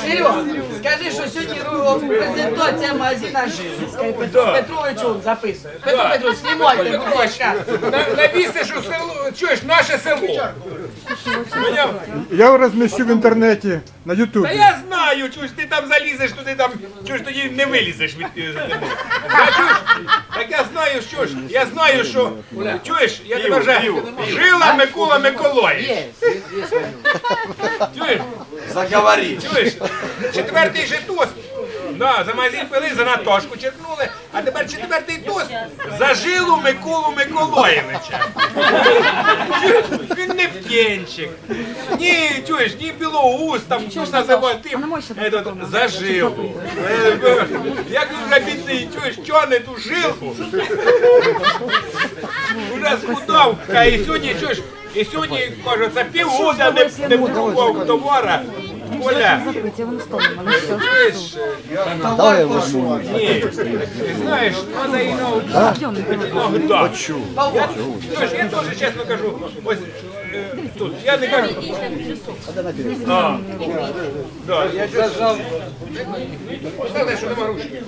Серега, скажи, що сьогодні презентація магазина «Жизнь». Скажи, Петру Да. Петровичу записує. Петро Да. Петрович, знімайте, будь ласка. На- Навісиш у село, чуєш, наше село. Поняв? Я розміщу в інтернеті на Та Ютубі. я знаю, чуєш, ти там залізеш туди, там, чуєш, тоді не вилізеш від е, чуєш, знаю, що ж, я знаю, що, чуєш, я тебе вже жила Микола Миколаївич. Чуєш, Заговори. чуєш, четвертий же тост. Да, за магазин пили, за Наташку черкнули, а тепер четвертий тост за жилу Миколу Миколаєвича. Він не птенчик. Ні, чуєш, ні білоуст, там що називати, тим, этот, за жилу. Е, Як він вже бідний, чуєш, чоне ту жилку. Уже схудав, а і сьогодні, чуєш, і сьогодні, кажу, це півгода не, не купував товара. Коля, Давай я возьму. ні, ти знаєш, треба і іногда. Я, теж чесно кажу, ось е, тут, я не кажу. А, да, я зажав. Сказали, що нема ручки.